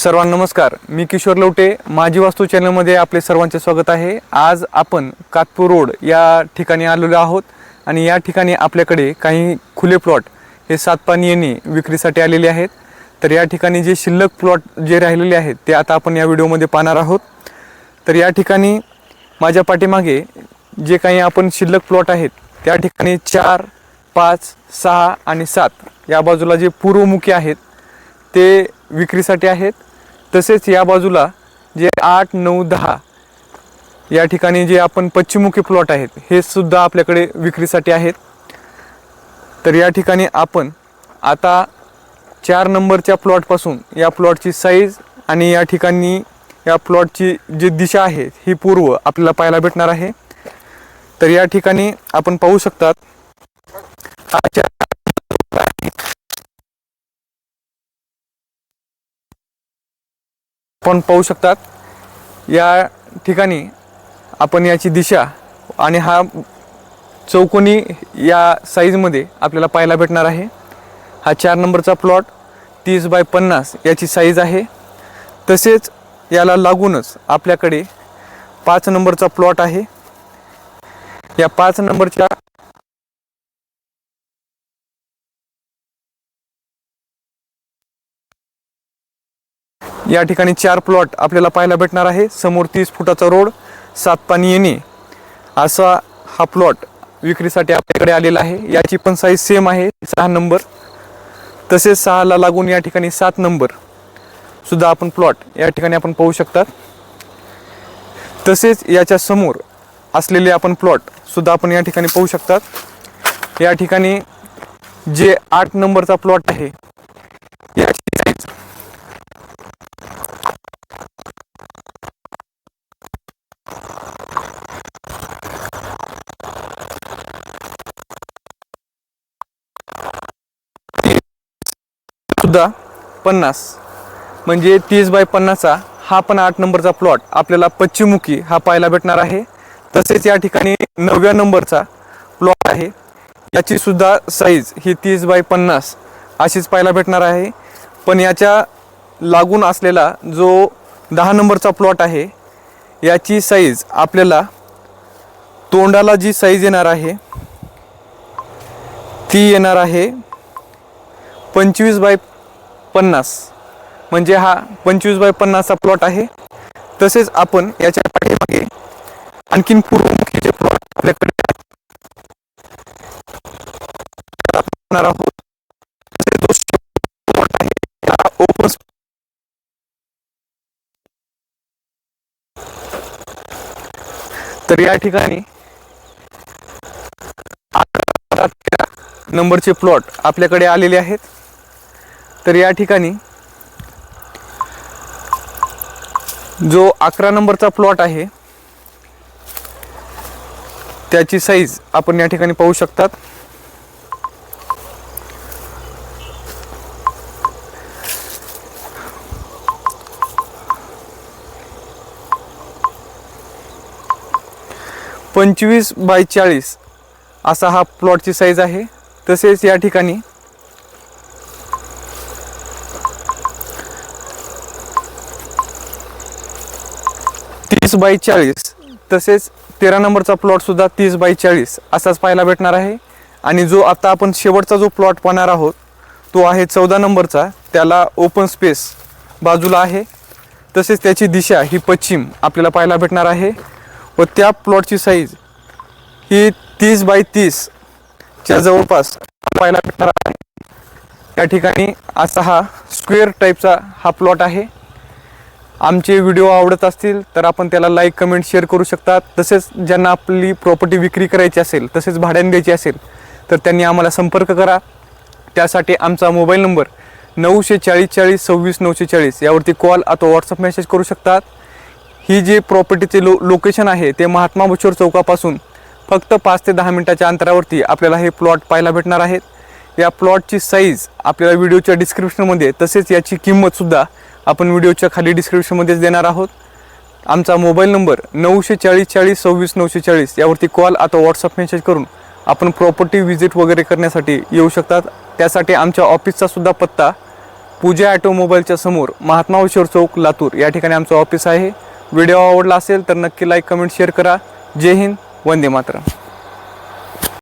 सर्वांना नमस्कार. मी किशोर लवटे. माझी वास्तू चॅनलमध्ये आपले सर्वांचे स्वागत आहे. आज आपण कातपूर रोड या ठिकाणी आलेलो आहोत आणि या ठिकाणी आपल्याकडे काही खुले प्लॉट हे सात पाणी येणे विक्रीसाठी आलेले आहेत. तर या ठिकाणी जे शिल्लक प्लॉट जे राहिलेले आहेत ते आता आपण या व्हिडिओमध्ये पाहणार आहोत. तर या ठिकाणी माझ्या पाठीमागे जे काही आपण शिल्लक प्लॉट आहेत त्या ठिकाणी चार पाच सहा आणि सात या बाजूला जे पूर्वमुखी आहेत ते विक्रीसाठी आहेत. तसेच या बाजूला जे आठ नऊ दहा या ठिकाणी जे आपण पश्चिमुखी प्लॉट आहेत हे सुद्धा आपल्याकडे विक्रीसाठी आहेत. तर या ठिकाणी आपण आता चार नंबरच्या प्लॉटपासून या प्लॉटची साईज आणि या ठिकाणी या प्लॉटची जी दिशा आहे ही पूर्व आपल्याला पाहायला भेटणार आहे. तर या ठिकाणी आपण पाहू शकतात हा चार आपण पाहू शकतात या ठिकाणी आपण याची दिशा आणि हा चौकोनी या साईजमध्ये आपल्याला पाहायला भेटणार आहे. हा चार नंबरचा प्लॉट तीस बाय पन्नास याची साईज आहे. तसेच याला लागूनच आपल्याकडे पाच नंबरचा प्लॉट आहे. या पाच नंबरच्या या ठिकाणी चार प्लॉट आपल्याला पाहायला भेटणार आहे. समोर तीस फुटाचा रोड सात पाणी येणे. असा हा प्लॉट विक्रीसाठी आपल्याकडे आलेला आहे. याची पण साईज सेम आहे. सहा नंबर तसेच सहाला लागून या ठिकाणी सात नंबर सुद्धा आपण प्लॉट या ठिकाणी आपण पाहू शकतात. तसेच याच्या समोर असलेले आपण प्लॉट सुद्धा आपण या ठिकाणी पाहू शकतात. या ठिकाणी जे आठ नंबरचा प्लॉट आहे सुद्धा पन्नास. म्हणजे तीस बाय पन्नासचा हा पण आठ नंबरचा प्लॉट आपल्याला पश्चिममुखी हा पाहायला भेटणार आहे. तसेच या ठिकाणी नवव्या नंबरचा प्लॉट आहे. याची सुद्धा साईज ही तीस बाय पन्नास अशीच पाहायला भेटणार आहे. पण याच्या लागून असलेला जो दहा नंबरचा प्लॉट आहे याची साईज आपल्याला तोंडाला जी साईज येणार आहे ती येणार आहे पंचवीस बाय पन्नास. म्हणजे हा पंचवीस बाय पन्नासचा प्लॉट आहे. तसेच आपण याच्या पाठीमागे आणखीन पूर्वमुखीचे प्लॉट आपल्याकडे तर या ठिकाणी नंबरचे प्लॉट आपल्याकडे आलेले आहेत. तर या ठिकाणी जो अकरा नंबरचा प्लॉट आहे त्याची साईज आपण या ठिकाणी पाहू शकतात. पंचवीस बाय चाळीस असा हा प्लॉटची साईज आहे. तसेच या ठिकाणी तीस बाय चाळीस तसेच तेरा नंबरचा प्लॉटसुद्धा तीस बाय चाळीस असाच पाहायला भेटणार आहे. आणि जो आता आपण शेवटचा जो प्लॉट पाहणार आहोत तो आहे चौदा नंबरचा. त्याला ओपन स्पेस बाजूला आहे. तसेच त्याची दिशा ही पश्चिम आपल्याला पाहायला भेटणार आहे. व त्या प्लॉटची साईज ही तीस बाय तीसच्या जवळपास पाहायला भेटणार आहे. त्या ठिकाणी असा हा स्क्वेअर टाईपचा हा प्लॉट आहे. आमचे व्हिडिओ आवडत असतील तर आपण त्याला लाईक कमेंट शेअर करू शकतात. तसेच ज्यांना आपली प्रॉपर्टी विक्री करायची असेल तसेच भाड्याने द्यायची असेल तर त्यांनी आम्हाला संपर्क करा. त्यासाठी आमचा मोबाईल नंबर नऊशे चाळीस चाळीस सव्वीस नऊशे चाळीस यावरती कॉल अथवा व्हॉट्सअप मेसेज करू शकतात. ही जी प्रॉपर्टीचे लो लोकेशन आहे ते महात्मा बुचोर चौकापासून फक्त पाच ते दहा मिनटाच्या अंतरावरती आपल्याला हे प्लॉट पाहायला भेटणार आहेत. या प्लॉटची साईज आपल्याला व्हिडिओच्या डिस्क्रिप्शनमध्ये तसेच याची किंमतसुद्धा आपण व्हिडिओच्या खाली डिस्क्रिप्शनमध्येच देणार आहोत. आमचा मोबाईल नंबर नऊशे चाळीस चाळीस सव्वीस नऊशे चाळीस यावरती कॉल आता व्हॉट्सअप मेसेज करून आपण प्रॉपर्टी व्हिजिट वगैरे करण्यासाठी येऊ शकतात. त्यासाठी आमच्या ऑफिसचा सुद्धा पत्ता पूजा ॲटोमोबाईलच्या समोर महात्मा चौक लातूर या ठिकाणी आमचं ऑफिस आहे. व्हिडिओ आवडला असेल तर नक्की लाईक कमेंट शेअर करा. जय हिंद वंदे मातरम.